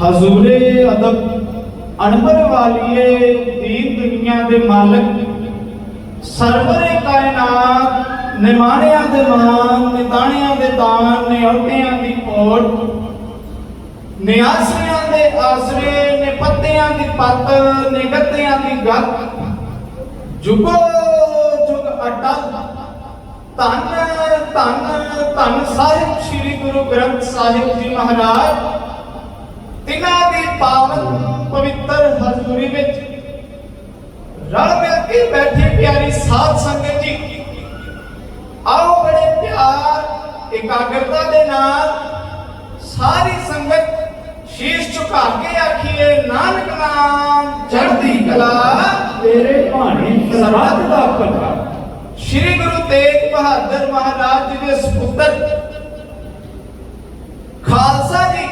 ਹਜ਼ੂਰੇ ਅਦਬ ਅਨਬਰ ਵਾਲੀਏ ਦੀਨ ਦੁਨੀਆ ਦੇ ਮਾਲਕ, ਸਰਵਰੇ ਕਾਇਨਾਤ, ਨਿਮਾਣਿਆਂ ਦੇ ਮਾਨ, ਨਿਤਾਣਿਆਂ ਦੇ ਦਾਨ ਨੇ ਔਟਿਆਂ ਦੀ ਓਟ ਨਿਆਸਰਿਆਂ ਦੇ ਆਸਰੇ ਨੇ ਪੱਤਿਆਂ ਦੀ ਪੱਤ ਨੇ ਗੱਤਿਆਂ ਦੀ ਗੱਤ, ਜੁਗੋ ਜੁਗ ਅਟਲ। ਧੰਨ ਧੰਨ ਧੰਨ ਸਾਹਿਬ ਸ੍ਰੀ ਗੁਰੂ ਗ੍ਰੰਥ ਸਾਹਿਬ ਜੀ ਮਹਾਰਾਜ। ਤਿਨਾਂ ਦੀ ਪਾਵਨ ਪਵਿੱਤਰ ਹਜ਼ੂਰੀ ਵਿੱਚ ਰਲ ਮਿਲ ਕੇ ਬੈਠੀ ਪਿਆਰੀ ਸਾਧ ਸੰਗਤ ਜੀ ਆਓ ਬੜੇ ਪਿਆਰ ਇਕਾਗਰਤਾ ਦੇ ਨਾਲ ਸਾਰੀ ਸੰਗਤ ਸ਼ੀਸ਼ ਝੁਕਾ ਕੇ ਆਖੀਏ ਨਾਨਕ ਨਾਮ ਚੜ੍ਹਦੀ ਕਲਾ ਤੇਰੇ ਭਾਣੇ ਸਰਬੱਤ ਦਾ ਭਲਾ ਸ਼੍ਰੀ ਗੁਰੂ ਤੇਗ ਬਹਾਦਰ ਮਹਾਰਾਜ ਜੀ ਦੇ ਸੁਪੁੱਤਰ ਖਾਲਸਾ ਜੀ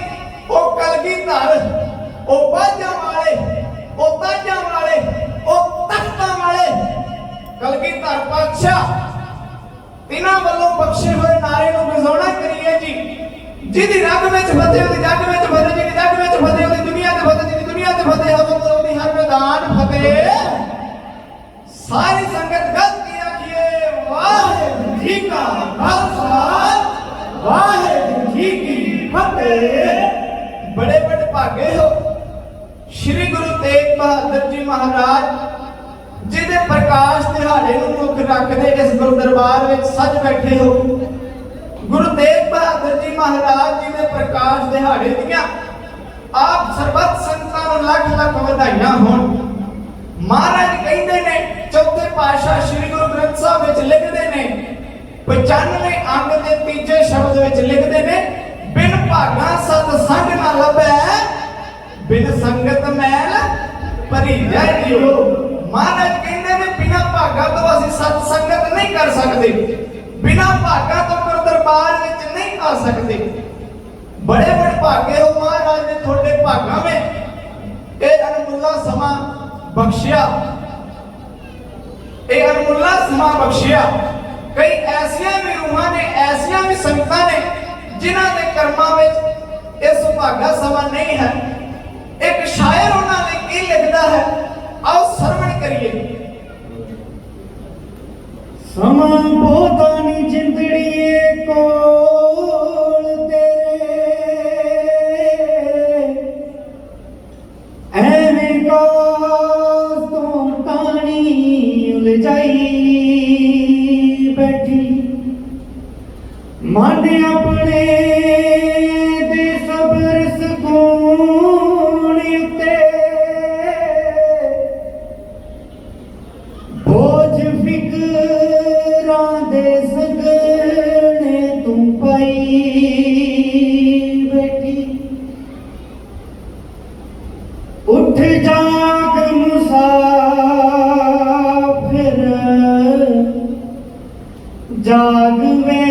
ਕਲਗੀਧਰ ਪਾਤਸ਼ਾਹ। ਤਿਨਾਂ ਵੱਲੋਂ ਬਖਸ਼ੇ ਹੋਏ ਨਾਰੇ ਨੂੰ ਵਿਜ਼ਾਉਣਾ ਕਰੀਏ ਜੀ। ਜਿਹਦੀ ਰੱਬ ਵਿੱਚ ਫਤਿਹ, ਉਹਦੀ ਜੱਗ ਵਿੱਚ ਫਤਿਹ, ਜਿਹਦੀ ਜੱਗ ਵਿੱਚ ਫਤਿਹ, ਉਹਦੀ ਦੁਨੀਆ ਤੇ ਫਤਿਹ, ਜਿਹਦੀ ਦੁਨੀਆ ਤੇ ਫਤਿਹ, ਉਹਦੀ ਹਰ ਮੈਦਾਨ ਫਤਿਹ। ਸਾਰੀ ਸੰਗਤ ਗੱਜ ਕੇ ਆਖੀਏ, ਵਾਹਿਗੁਰੂ ਜੀ ਕਾ ਖਾਲਸਾ, ਵਾਹਿਗੁਰੂ ਜੀ ਕੀ ਫਤਿਹ। ਬੜੇ ਬੜੇ ਭਾਗੇ ਹੋ। ਸ਼੍ਰੀ ਗੁਰੂ ਤੇਗ ਬਹਾਦਰ ਜੀ ਮਹਾਰਾਜ ਜਿਹਦੇ ਪ੍ਰਕਾਸ਼ ਦਿਹਾੜੇ ਨੂੰ ਮੁੱਖ ਰੱਖਦੇ ਇਸ ਗੁਰੂ ਵਿੱਚ ਸੱਜ ਬੈਠੇ ਹੋ। ਗੁਰੂ ਤੇਗ ਬਹਾਦਰ ਜੀ ਮਹਾਰਾਜ ਜੀ ਦੇ ਪ੍ਰਕਾਸ਼ ਦਿਹਾੜੇ ਦੀਆਂ ਆਪ ਸਰਬੱਤ ਸੰਗਤਾਂ ਨੂੰ ਲੱਖ ਲੱਖ ਵਧਾਈਆਂ ਹੋਣ। ਮਹਾਰਾਜ ਕਹਿੰਦੇ ਨੇ, ਚੌਥੇ ਪਾਤਸ਼ਾਹ ਸ੍ਰੀ ਗੁਰੂ ਗ੍ਰੰਥ ਸਾਹਿਬ ਵਿੱਚ ਲਿਖਦੇ ਨੇ 95 ਅੰਗ ਦੇ ਤੀਜੇ ਸ਼ਬਦ ਵਿੱਚ ਲਿਖਦੇ ਨੇ, ਬਿਨ ਭਾਗਾ ਸਤ ਸੰਗ ਨਾ ਲਭੈ, ਬਿਨ ਸੰਗਤ ਮੈਲ ਭਰੀ ਜੈ ਜੀਓ ਮਹਾਰਾਜ ਕਹਿੰਦੇ ਨੇ, ਬਿਨਾ ਭਾਗਾ ਤੋਂ ਅਸੀਂ ਸਤ ਸੰਗਤ ਨਹੀਂ ਕਰ ਸਕਦੇ। ਬਿਨਾ ਭਾਗਾ ਤੋਂ ਗੁਰੂ ਦਰਬਾਰ ਵਿੱਚ ਨਹੀਂ ਆ ਸਕਦੇ। ਬੜੇ ਬੜੇ ਭਾਗੇ ਹੋ ਮਹਾਰਾਜ ਨੇ ਤੁਹਾਡੇ ਭਾਗਾਂ ਵਿੱਚ ਇਹ ਅਨਮੁੱਲਾ ਸਮਾਂ ਬਖਸ਼ਿਆ। ਇਹ ਅਨਮੁੱਲਾ ਸਮਾਂ ਬਖਸ਼ਿਆ। ਕਈ ਐਸੀਆਂ ਵੀ ਰੂਹਾਂ ਨੇ, ਐਸੀਆਂ ਵੀ ਸੰਗਤਾਂ ਨੇ, ਜਿਨ੍ਹਾਂ ਦੇ ਕਰਮਾਂ ਵਿੱਚ ਇਹ ਸੁਭਾਗਾ ਸਮਾਂ ਨਹੀਂ ਹੈ। ਇੱਕ ਸ਼ਾਇਰ ਉਹਨਾਂ ਨੇ ਕੀ ਲਿਖਦਾ ਹੈ? ਸਮਾਂ ਬਹੁਤਾ ਨਹੀਂ ਜਿੰਦੜੀਏ ਕੋਲ ਤੇਰੇ। ਐਵੇਂ ਕਾਸ ਤੋਂ ਤਾਣੀ ਉਲਝਾਈ ਬੈਠੀ। ਮਨ ਆਪਣੇ ਉੱਠ ਜਾਗ ਮੁਸਾਫਿਰ ਜਾਗ ਵੇ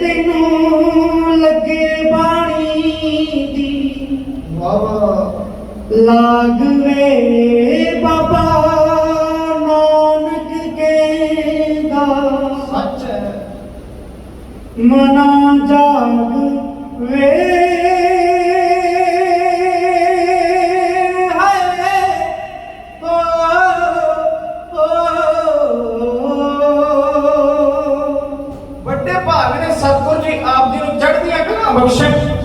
ਤੈਨੂੰ ਲੱਗੇ ਬਾਣੀ ਦੀ। ਵਾਵਾ ਲਾਗ ਵੇ ਬਾਬਾ ਨਾਨਕ ਕੇ ਦਾ। ਸੱਚ ਮਨਾ ਜਾਗ ਵੇ আবশ্যক